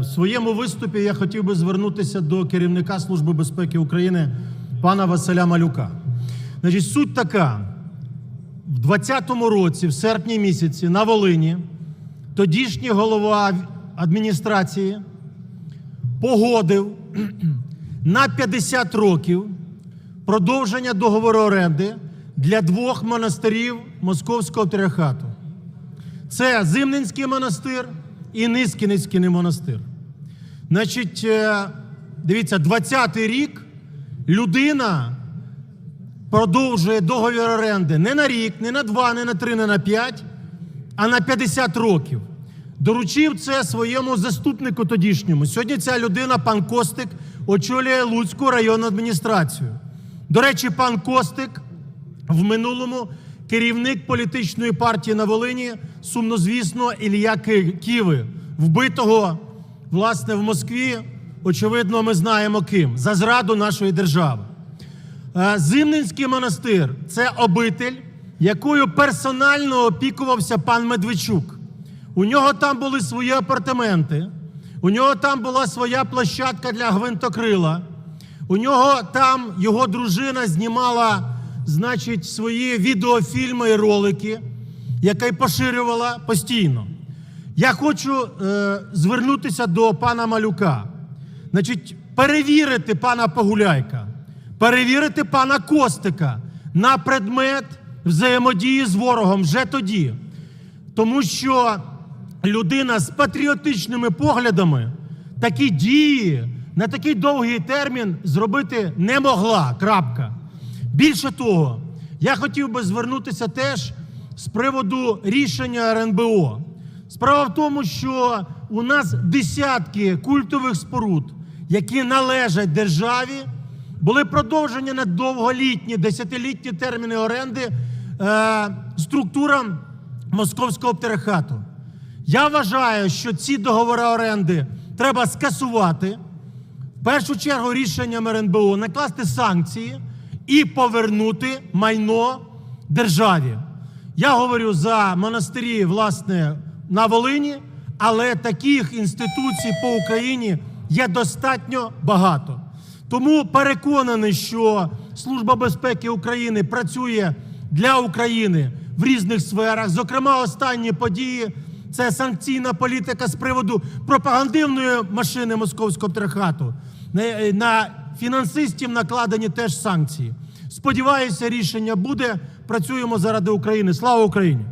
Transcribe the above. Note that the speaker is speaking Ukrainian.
В своєму виступі я хотів би звернутися до керівника Служби безпеки України пана Василя Малюка. Значить, суть така: в 2020 році, в серпні місяці, на Волині, тодішній голова адміністрації погодив на 50 років продовження договору оренди для двох монастирів Московського патріархату. Це Зимненський монастир і Низкіницький монастир. Значить, е, дивіться, 20-й рік людина продовжує договір оренди не на рік, не на два, не на три, не на п'ять, а на 50 років. Доручив це своєму заступнику тодішньому. Сьогодні ця людина, пан Костик, очолює Луцьку районну адміністрацію. До речі, пан Костик в минулому керівник політичної партії на Волині, сумнозвісно, Ілля Ківи, вбитого власне в Москві. Очевидно, ми знаємо ким за зраду нашої держави. Е, Зимненський монастир це обитель, якою персонально опікувався пан Медведчук. У нього там були свої апартаменти, у нього там була своя площадка для гвинтокрила. У нього там його дружина знімала, значить, свої відеофільми і ролики, які поширювала постійно. Я хочу е, звернутися до пана Малюка. Значить, перевірити пана Погуляйка, перевірити пана Костика на предмет взаємодії з ворогом вже тоді. Тому що людина з патріотичними поглядами такі дії на такий довгий термін зробити не могла. Крапка. Більше того, я хотів би звернутися теж з приводу рішення РНБО. Справа в тому, що у нас десятки культових споруд, які належать державі, були продовжені на довголітні, десятилітні терміни оренди е, структурам московського патріархату. Я вважаю, що ці договори оренди треба скасувати. В першу чергу рішенням РНБО накласти санкції і повернути майно державі. Я говорю за монастирі, власне, на Волині, але таких інституцій по Україні є достатньо багато. Тому переконаний, що Служба безпеки України працює для України в різних сферах. Зокрема, останні події це санкційна політика з приводу пропагандивної машини московського патріархату. На- На фінансистів накладені теж санкції. Сподіваюся, рішення буде. Працюємо заради України. Слава Україні!